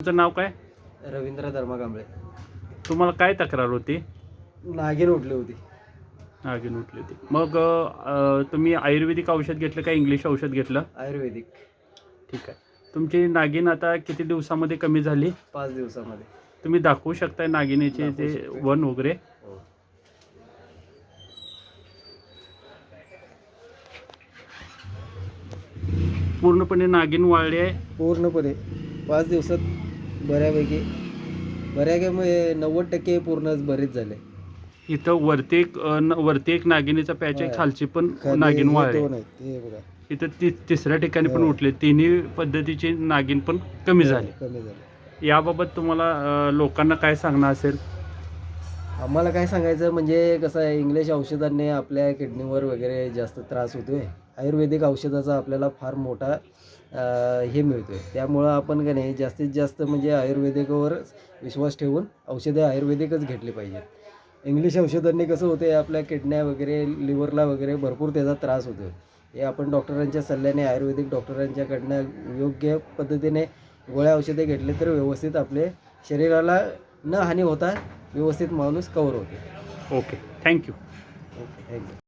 तुमचं नाव काय? रवींद्र धर्मा कांबळे तुम्हाला काय तक्रार होती? नागिन उठली होती. नागिन उठली होती. मग अ, तुम्ही आयुर्वेदिक औषध घेतलं का इंग्लिश औषध घेतलं? आयुर्वेदिक. ठीक आहे. तुमची नागिन आता किती दिवसामध्ये कमी झाली? पाच दिवसामध्ये. तुम्ही दाखवू शकताय नागिनीचे दाखवू ते. वन वगैरे? हो. पूर्णपणे नागिन वाळली आहे? पूर्णपणे. पाच दिवसात बऱ्यापैकी. बऱ्यापैकी म्हणजे नव्वद टक्के पूर्णच बरेच झाले. इथं वरती एक अ, न- वरती एक नागिनीचा पॅच आहे. खालची पण खाली नागिन वाळली दोन आहेत बघा. इथं ति तिसऱ्या ठिकाणी पण. उठले तिन्ही पद्धतीची नागिन पण कमी झाली. कमी झाले. याबाबत तुम्हाला अ, लोकांना काय सांगणं असेल? आम्हाला काय सांगायचं म्हणजे कसं आहे इंग्लिश औषधांनी आपल्या किडनीवर वगैरे जास्त त्रास होतोय. आयुर्वेदिक औषधाचा आपल्याला फार मोठा हे मिळतोय. त्यामुळं आपण का नाही जास्तीत जास्त म्हणजे आयुर्वेदिकवर विश्वास ठेवून औषधे आयुर्वेदिकच घेतली पाहिजेत. इंग्लिश औषधांनी कसं होते आपल्या किडन्या वगैरे लिव्हरला वगैरे भरपूर त्याचा त्रास होतो हे आपण डॉक्टरांच्या सल्ल्याने आयुर्वेदिक डॉक्टरांच्याकडनं योग्य पद्धतीने गोळ्या औषधे घेतले तर व्यवस्थित आपले शरीराला न हानी होता व्यवस्थित माणूस कवर होते. Okay thank you. Okay thank you.